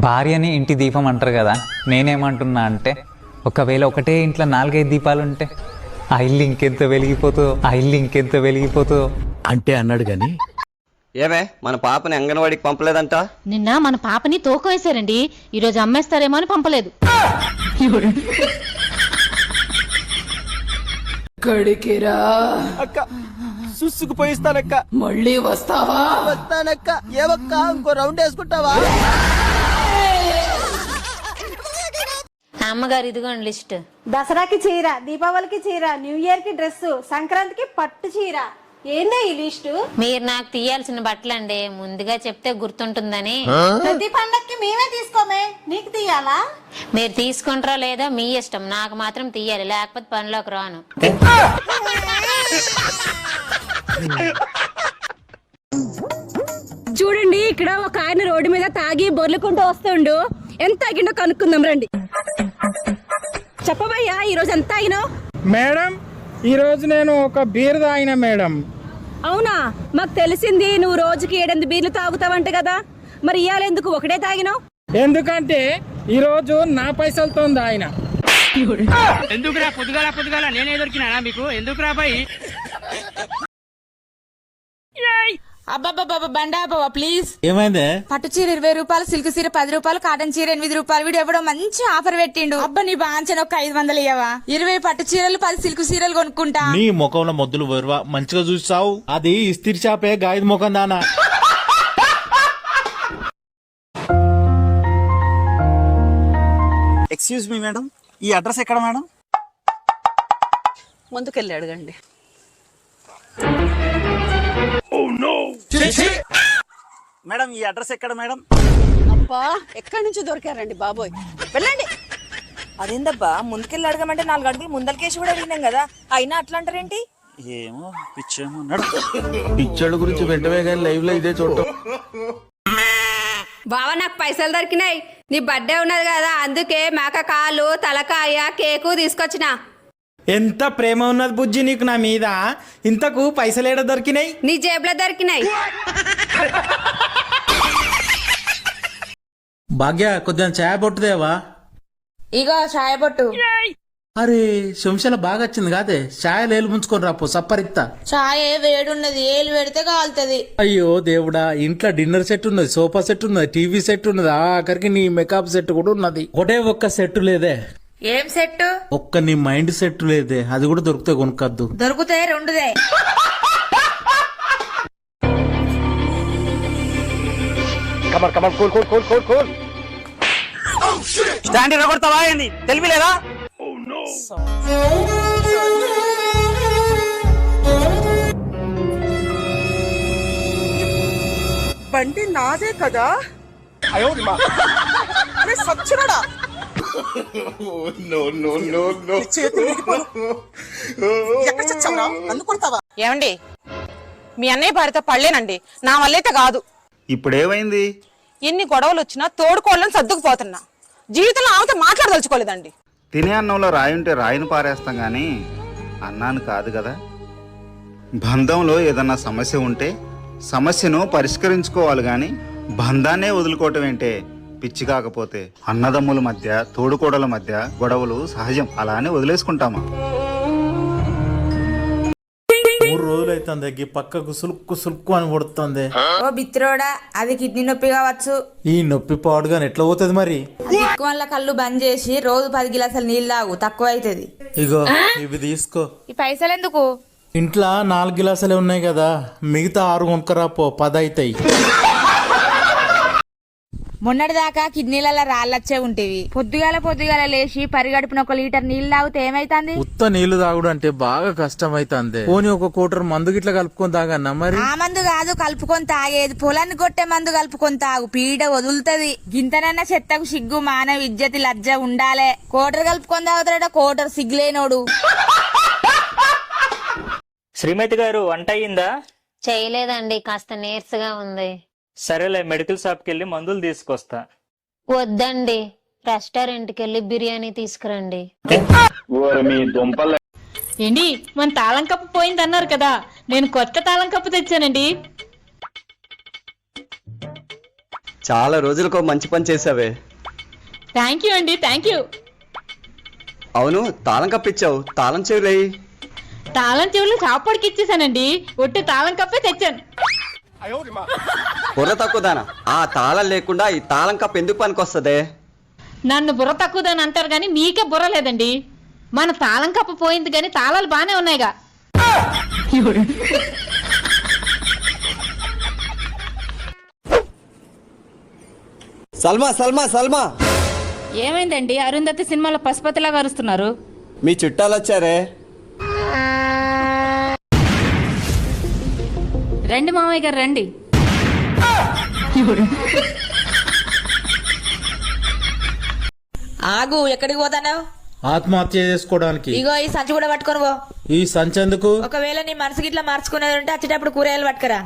భార్యని ఇంటి దీపం అంటారు కదా నేనేమంటున్నా అంటే ఒకవేళ ఒకటే ఇంట్లో నాలుగైదు దీపాలు ఉంటే ఆ ఇల్లు ఇంకెంత వెలిగిపోతుందో ఆ ఇల్లు ఇంకెంత వెలిగిపోతుందో. అంటే అన్నాడు గాని. ఏమే మన పాపని అంగన్వాడికి పంపలేదంట? నిన్న మన పాపని తూకం వేశారండి ఈరోజు అమ్మేస్తారేమో అని పంపలేదు. కడికిరా. అక్క సుసుకుపోయిస్తానక్క మళ్ళీ వస్తావా? వస్తానక్క. ఏవక్క ఇంకో రౌండ్ వేసుకుంటావా? అమ్మగారు ఇదిగోండి లిస్ట్. దసరాకి చీర దీపావళికి చీర న్యూ ఇయర్కి డ్రెస్ సంక్రాంతికి పట్టు చీర. ఏందే ఈ లిస్టు? మీరు నాకు తీయాల్సిన బట్టలండి ముందుగా చెప్తే గుర్తుంటుందని. ప్రతి పండక్కి మేమే తీసుకోమే. నీకు తీయాలా? మీరు తీసుకుంటారో లేదో మీ ఇష్టం నాకు మాత్రం తీయాలి లేకపోతే పనిలోకి రాను. చూడండి ఇక్కడ ఒక ఆయన రోడ్డు మీద తాగి బొర్లుకుంటూ వస్తుండు. ఎంత తాగిండో కనుక్కుందాం రండి. చెప్పబయ్యా ఈ రోజు ఎంత తాగినావు మేడం ఈరోజు నేను ఒక బీర్ తాగిన మేడం. అవునా? మాకు తెలిసింది నువ్వు రోజుకి ఏడెనిమిది బీర్లు తాగుతావంట కదా. మరి ఇవాళ ఎందుకు ఒకటే తాగినావు? ఎందుకంటే ఈరోజు నా పైసలతో తాగిన. ఎందుకురా పొద్దుగాల పొద్దుగాల? నేనే దొరికినా మీకు? ఎందుకురా బాయ్? అబ్బాబ్బాబ్బా బండా బాబా ప్లీజ్ ఏమైందే? పట్టు చీర ఇరవై రూపాయలు సిల్క్ చీర పది రూపాయలు కాటన్ చీర ఎనిమిది రూపాయలు. వీడు ఎవడో మంచి ఆఫర్ పెట్టిండు. అబ్బా నీ బాంచన ఒక ఐదు వందలు ఇయ్యవా? ఇరవై పట్టు చీరలు పది సిల్క్ చీరలు కొనుక్కుంటా. నీ ముఖంలో మొద్దులు వరువా మంచిగా చూసావు అది ఇస్తిరి చాపే గాయద ముఖం దానా. ఎక్స్క్యూజ్ మీ మేడం ఈ అడ్రస్ ఎక్కడ మేడం ముందుకెళ్ళి అడగండి. మేడం ఈ అడ్రస్ ఎక్కడ మేడం? అబ్బా ఎక్కడి నుంచి దొరికారండి బాబోయ్? వెళ్ళండి. అదేందబ్బా ముందుకెళ్ళి అడగమంటే నాలుగు అడుగులు ముందలకేసి కూడా అడిగినాం కదా అయినా అట్లా అంటారేంటి ఏమో పిచ్చేమో పిచ్చోళ్ళ గురించి వెంటనే కానీ లైవ్లో ఇదే చూడటం. బావా నాకు పైసలు దొరికినాయి. నీ బర్త్డే ఉన్నది కదా అందుకే మేక కాలు తలకాయ కేకు తీసుకొచ్చిన. ఎంత ప్రేమ ఉన్నది బుజ్జి నీకు నా మీద? ఇంతకు పైసలు ఏడ దొరికినాయి? నీ జేబులో దొరికినాయి. భాగ్య కొద్దిగా ఛాయ పొట్టుదేవా ఇగో ఛాయబొట్టు అరే శంశాల బాగా వచ్చింది కాదే. ఛాయ లేలు ముంచుకొని రాపో సప్పరిత్తా. ఛాయ వేడున్నది ఏలు పెడితే కాలుతుంది. అయ్యో దేవుడా ఇంట్లో డిన్నర్ సెట్ ఉన్నది సోఫా సెట్ ఉన్నది టీవీ సెట్ ఉన్నది ఆఖరికి నీ మేకప్ సెట్ కూడా ఉన్నది. ఒకటే ఒక్క సెట్ లేదే. ఏం సెట్ ఒక్క నీ మైండ్ సెట్ లేదే. అది కూడా దొరికితే కొనుక్కద్దు. దొరుకుతాయి రెండుదే? కమర్ comer cool cool cool cool cool stand కొడతావా ఏంది తెలివి లేదా? బండి నాదే కదా? అరే సచ్చినడా? ఎక్కడ చచ్చావురా? నన్ను కొడతావా? ఏమండి? మీ అన్నయ్య భార్యతో పడలేనండి నా వల్లైతే కాదు. ఇప్పుడేమైంది? ఎన్ని గొడవలు వచ్చినా తోడుకోవాలని సర్దుకుపోతున్నా. జీవితంలో ఆమెతో మాట్లాడదలుచుకోలేదండి. తినే అన్నంలో రాయి ఉంటే రాయిని పారేస్తాం కానీ అన్నాను కాదు కదా. బంధంలో ఏదన్నా సమస్య ఉంటే సమస్యను పరిష్కరించుకోవాలి కానీ బంధాన్నే వదులుకోవటం ఏంటే? పిచ్చి కాకపోతే అన్నదమ్ముల మధ్య తోడుకోడల మధ్య గొడవలు సహజం. అలానే వదిలేసుకుంటామా? మూడు రోజులు అవుతుంది ఈ పక్కకు సులుక్కు సులుక్కు అని పడుతుంది ఓ బిత్రోడా అది కిడ్నీ నొప్పి కావచ్చు. ఈ నొప్పి పాడుగా ఎట్లా పోతుంది మరి? వల్ల కళ్ళు బంద్ చేసి రోజు పది గిలాసాలు నీళ్ళు తాగు తక్కువ అవుతుంది ఇగో ఇవి తీసుకో. ఈ పైసలు ఎందుకు ఇంట్లో నాలుగు గిలాసులే ఉన్నాయి కదా మిగతా ఆరు కొనుక్కరా పో పది అవుతాయి మొన్నటిదాకా కిడ్నీలలో రాళ్ళొచ్చే ఉంటేవి. పొద్దుగాల పొద్దుగాల లేచి పరిగడుపున ఒక లీటర్ నీళ్ళు తాగితే ఏమైతుంది? ఉత్త నీళ్ళు తాగుడు అంటే బాగా కష్టం అవుతుంది పోనీ ఒక కూటర్ మందు గిట్ల కలుపుకొని తాగన్నా మరి? ఆ మందు కాదు కలుపుకొని తాగేది. పొలాన్ని కొట్టే మందు కలుపుకొని తాగు. పీడ వదులుతది. గింతనన్న చెత్తకు సిగ్గు మానవ ఇజ్జతి లజ్జ ఉండాలే. కోటర్ కలుపుకొని తాగుతాడట కోటర్ సిగ్గులేనోడు. శ్రీమతి గారు వంట అయ్యిందా? చేయలేదండి కాస్త నీరసగా ఉంది. సరేలే మెడికల్ షాప్కి వెళ్ళి మందులు తీసుకొస్తా. వద్దండి. రెస్టారెంట్కి వెళ్ళి బిర్యానీ తీసుకురండి. ఏంటి మన తాళం కప్పు పోయింది అన్నారు కదా. నేను కొత్త తాళం కప్పు తెచ్చానండి. చాలా రోజులకు మంచి పని చేసావే థ్యాంక్ యూ అండి థ్యాంక్ యూ అవును తాళం కప్పిచ్చావు తాళం చెవులేయి. తాళం చెవులు చాపడికి ఇచ్చేసానండి ఒట్టి తాళం కప్పే తెచ్చాను. బుర్ర తక్కువదానా ఆ తాళం లేకుండా ఈ తాళం కప్ ఎందుకు పనికొస్తదే? నన్ను బుర్ర తక్కువదని అంటారు కానీ మీకే బుర్ర లేదండి. మన తాళం కప్ప పోయింది కానీ తాళాలు బానే ఉన్నాయిగా. సల్మా సల్మా సల్మా! ఏమైందండి? అరుంధతి సినిమాలో పశుపతిలాగా అరుస్తున్నారు. మీ చుట్టాలు వచ్చారే రండి మామయ్య గారు రండి. ఆగు ఎక్కడికి పోతానావు? ఆత్మహత్య చేసుకోవడానికి. ఇగో ఈ సంచి కూడా పట్టుకొని పో. ఈ సంచెందుకు ఒకవేళ నీ మనసుకి ఇట్లా మార్చుకునేది ఉంటే వచ్చేటప్పుడు కూరగాయలు పట్టుకురా.